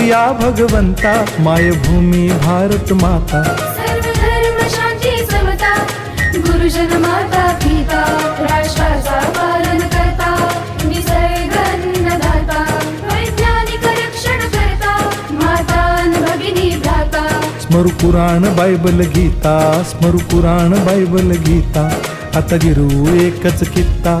या भगवंता मायभूमी भारत माता। सर्व धर्म शांती समता गुरुजन माता पिता राष्ट्राचा पालन करता निसर्ग अन्नदाता वैज्ञानिक रक्षण करता माता अन भगिनी भ्राता। स्मरु पुराण बायबल गीता स्मरु पुराण बायबल गीता आता गिरू एकच कित्ता।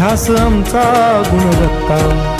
ध्यास आमचा गुणवत्ता.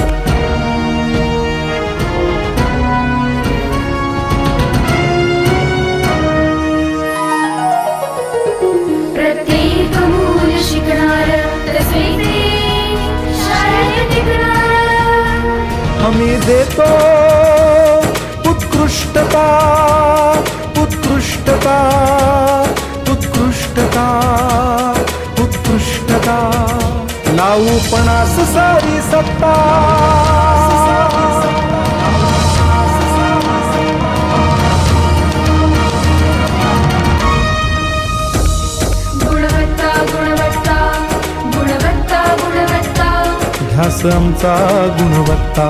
देतो. उत्कृष्टता उत्कृष्टता उत्कृष्टता उत्कृष्टता. लावू पणास सारी सत्ता. ध्यास आमचा गुणवत्ता.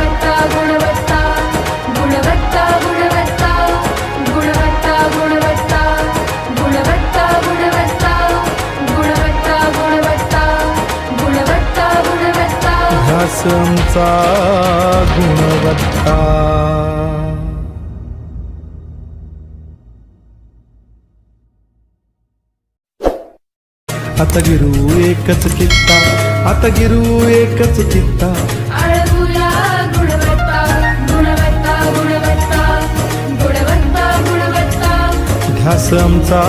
आमचा गुणवत्ता. आता गिरू एकच कित्ता आता गिरू एकच कित्ता गुणवत्ता. ध्यास आमचा